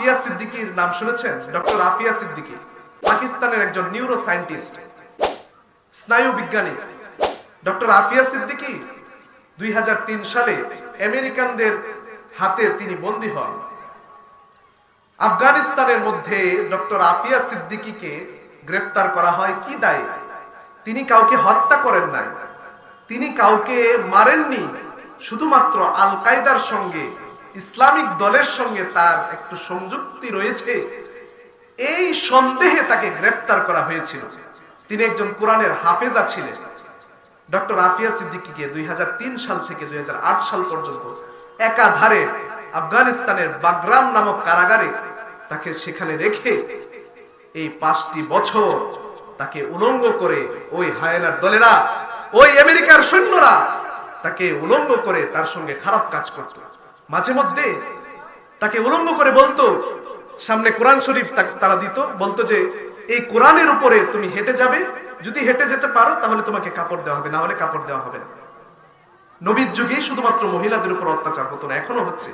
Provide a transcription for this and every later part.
আফিয়া সিদ্দিকির নাম শুনেছেন? ডক্টর আফিয়া সিদ্দিকি, পাকিস্তানের একজন নিউরো সায়েন্টিস্ট স্নায়ু বিজ্ঞানী। ডক্টর আফিয়া সিদ্দিকি দুই সালে আমেরিকানদের হাতে তিনি বন্দী হন। আফগানিস্তানের মধ্যে ডক্টর আফিয়া সিদ্দিকিকে গ্রেফতার করা হয় কি দায়? তিনি কাউকে হত্যা করেন নাই। তিনি কাউকে মারেননি, শুধুমাত্র আল কায়দার সঙ্গে ইসলামিক দলের সঙ্গে তার একটু সংযুক্তি রয়েছে, এই সন্দেহে তাকে গ্রেফতার করা হয়েছিল। তিনি একজন কোরআনের হাফেজা ছিলেন। ডক্টর আফিয়া সিদ্দিকিকে দুই সাল থেকে দুই সাল পর্যন্ত একাধারে আফগানিস্তানের বাগরাম নামক কারাগারে তাকে সেখানে রেখে এই পাঁচটি বছর তাকে উলঙ্গ করে ওই হায়নার দলেরা, ওই আমেরিকার সৈন্যরা তাকে উলঙ্গ করে তার সঙ্গে খারাপ কাজ করত। মাঝে মধ্যে তাকে উলঙ্গ করে বলতো, সামনে কোরআন শরীফ তারা দিত, বলতো যে, এই কোরআনের উপরে তুমি হেঁটে যাবে, যদি হেঁটে যেতে পারো তাহলে তোমাকে কাপড় দেওয়া হবে, না হলে কাপড় দেওয়া হবে না। নবীর যুগে শুধুমাত্র মহিলাদের উপর অত্যাচার হতো না, এখনও হচ্ছে।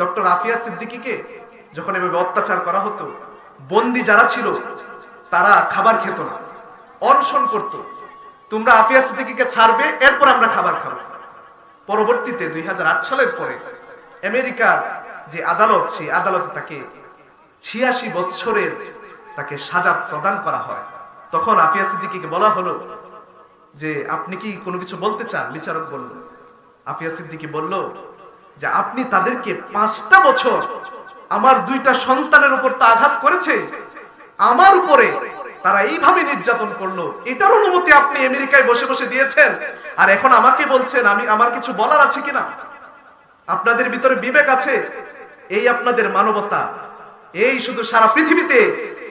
ডক্টর আফিয়া সিদ্দিকিকে যখন এভাবে অত্যাচার করা হতো, বন্দি যারা ছিল, তারা খাবার খেত না, অনশন করত। তোমরা আফিয়া সিদ্দিকিকে ছাড়বে, এরপর আমরা খাবার খাব। পরবর্তীতে দুই হাজার আট সালের পরে আমেরিকার যে আদালত, সেই আদালতে তাকে ছিয়াশি বৎসরের তাকে সাজা প্রদান করা হয়। তখন আফিয়া সিদ্দিকিকে বলা হলো যে, আপনি কি কোনো কিছু বলতে চান? বিচারক বলল, আফিয়া সিদ্দিকি বলল যে, আপনি তাদেরকে পাঁচটা বছর আমার দুইটা সন্তানের উপর তা আঘাত করেছে। আমার উপরে তারা এইভাবে নির্যাতন করল। এটার অনুমতি আপনি আমেরিকায় বসে বসে দিয়েছেন। আর এখন আমাকে বলছেন, আমি, আমার কিছু বলার আছে কিনা? আপনাদের ভিতরে বিবেক আছে, এই আপনাদের মানবতা। এই শুধু সারা পৃথিবীতে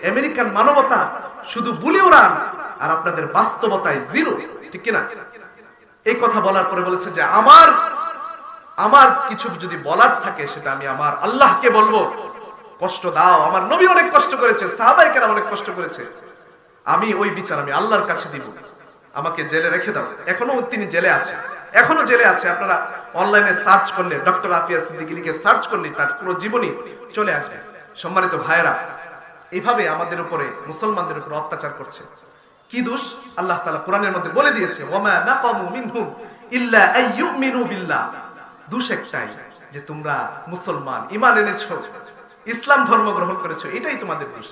আমেরিকান মানবতা, শুধু বুলি উড়ান, আর আপনাদের বাস্তবতায় জিরো, ঠিক কিনা? এই কথা বলার পরে বলেছে যে আমার আমার কিছু যদি বলার থাকে, সেটা আমি আমার আল্লাহকে বলব। কষ্ট দাও, আমার নবী অনেক কষ্ট করেছে, সাহাবাই কেরাম অনেক কষ্ট করেছে। আমি ওই বিচার আমি আল্লাহর কাছে দিব। আমাকে জেলে রেখে দাও। এখনও তিনি জেলে আছে। এখনও জেলে আছে, আপনারা অনলাইনে সার্চ করলে ডক্টর আফিয়া সিদ্দিকিকে সার্চ করলে তার পুরো জীবনী চলে আসবে। সম্মানিত ভাইয়েরা এইভাবে আমাদের উপরে মুসলমানদের উপর অত্যাচার করছে। কি দোষ? আল্লাহ তাআলা কোরআনের মধ্যে বলে দিয়েছে ওয়ামা নাকামু মিনহুম ইল্লা আইয়ুমিনু বিল্লাহ। দোষ একটাই, যে তোমরা মুসলমান, ঈমান এনেছো, ইসলাম ধর্ম গ্রহণ করেছ, এটাই তোমাদের দোষ।